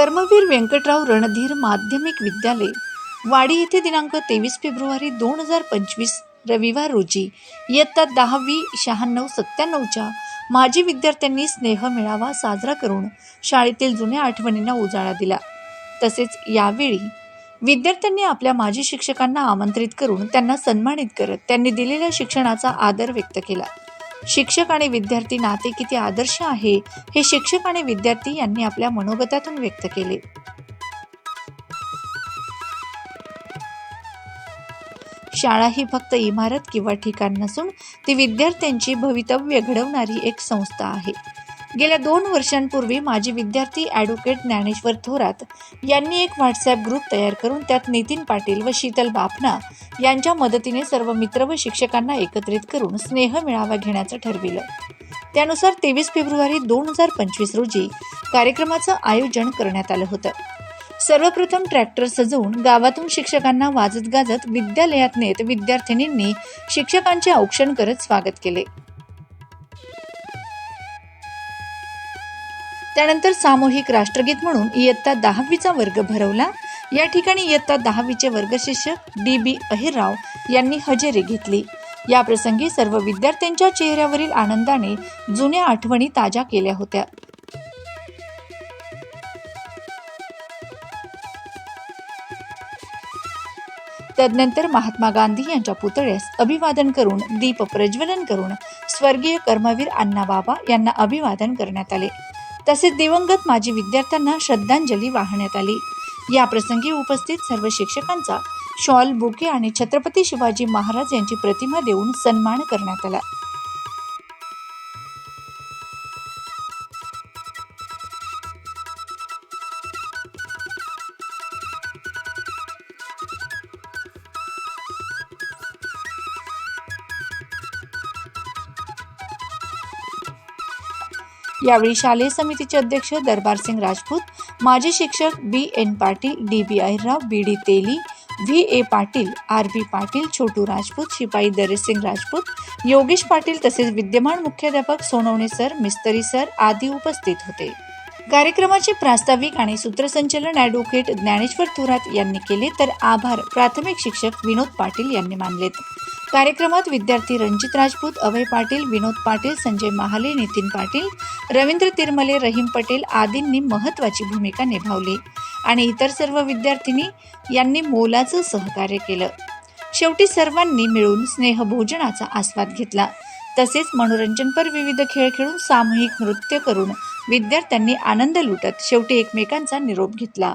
कर्मवीर व्यंकटराव रणधीर माध्यमिक विद्यालय. वाडी येथे दिनांक तेवीस फेब्रुवारी दोन हजार पंचवीस रविवार रोजी इयत्ता दहावी शहाण्णव सत्त्याण्णवच्या माजी विद्यार्थ्यांनी स्नेह मेळावा साजरा करून शाळेतील जुन्या आठवणींना उजाळा दिला. तसेच यावेळी विद्यार्थ्यांनी आपल्या माजी शिक्षकांना आमंत्रित करून त्यांना सन्मानित करत त्यांनी दिलेल्या शिक्षणाचा आदर व्यक्त केला. शिक्षक आणि विद्यार्थी नाते किती आदर्श आहे हे शिक्षक आणि विद्यार्थी यांनी आपल्या मनोगतातून व्यक्त केले. शाळा ही फक्त इमारत किंवा ठिकाण नसून ती विद्यार्थ्यांची भवितव्य घडवणारी एक संस्था आहे. गेल्या दोन वर्षांपूर्वी माजी विद्यार्थी ॲडव्होकेट ज्ञानेश्वर थोरात यांनी एक व्हॉट्सॲप ग्रुप तयार करून त्यात नितीन पाटील व शीतल बापना यांच्या मदतीने सर्व मित्र व शिक्षकांना एकत्रित करून स्नेह मेळावा घेण्याचं ठरविलं. त्यानुसार तेवीस फेब्रुवारी दोन हजार पंचवीस रोजी कार्यक्रमाचं आयोजन करण्यात आलं होतं. सर्वप्रथम ट्रॅक्टर सजवून गावातून शिक्षकांना वाजत गाजत विद्यालयात नेत विद्यार्थिनींनी शिक्षकांचे औक्षण करत स्वागत केले. त्यानंतर सामूहिक राष्ट्रगीत म्हणून इयत्ता दहावीचा वर्ग भरवला. या ठिकाणी इयत्ता दहावीचे वर्गशिक्षक डी बी अहिरराव यांनी हजेरी घेतली. या प्रसंगी सर्व विद्यार्थ्यांच्या चेहऱ्यावरील आनंदाने जुन्या आठवणी ताज्या केल्या होत्या. तदनंतर महात्मा गांधी यांच्या पुतळ्यास अभिवादन करून दीप प्रज्वलन करून स्वर्गीय कर्मवीर अण्णाबाबा यांना अभिवादन करण्यात आले. तसेच दिवंगत माजी विद्यार्थ्यांना श्रद्धांजली वाहण्यात आली. या प्रसंगी उपस्थित सर्व शिक्षकांचा शॉल बुके आणि छत्रपती शिवाजी महाराज यांची प्रतिमा देऊन सन्मान करण्यात आला. यावेळी शालेय समितीचे अध्यक्ष दरबारसिंग राजपूत माजी शिक्षक B N Patil D B Ahirrao B D Teli V A Patil R B Patil Chhotu Rajput शिपाई दरेसिंग राजपूत योगेश पाटील तसेच विद्यमान मुख्याध्यापक सोनवणे सर मिस्तरी सर आदी उपस्थित होते. कार्यक्रमाचे प्रास्ताविक आणि सूत्रसंचलन ॲडव्होकेट ज्ञानेश्वर थोरात यांनी केले तर आभार प्राथमिक शिक्षक विनोद पाटील यांनी मानलेत. कार्यक्रमात विद्यार्थी रणजित राजपूत अभय पाटील विनोद पाटील संजय महाले नितीन पाटील रवींद्र तिरमले रहीम पटेल आदींनी महत्त्वाची भूमिका निभावली आणि इतर सर्व विद्यार्थिनी यांनी मोलाचं सहकार्य केलं. शेवटी सर्वांनी मिळून स्नेहभोजनाचा आस्वाद घेतला. तसेच मनोरंजनपर विविध खेळ खेळून सामूहिक नृत्य करून विद्यार्थ्यांनी आनंद लुटत शेवटी एकमेकांचा निरोप घेतला.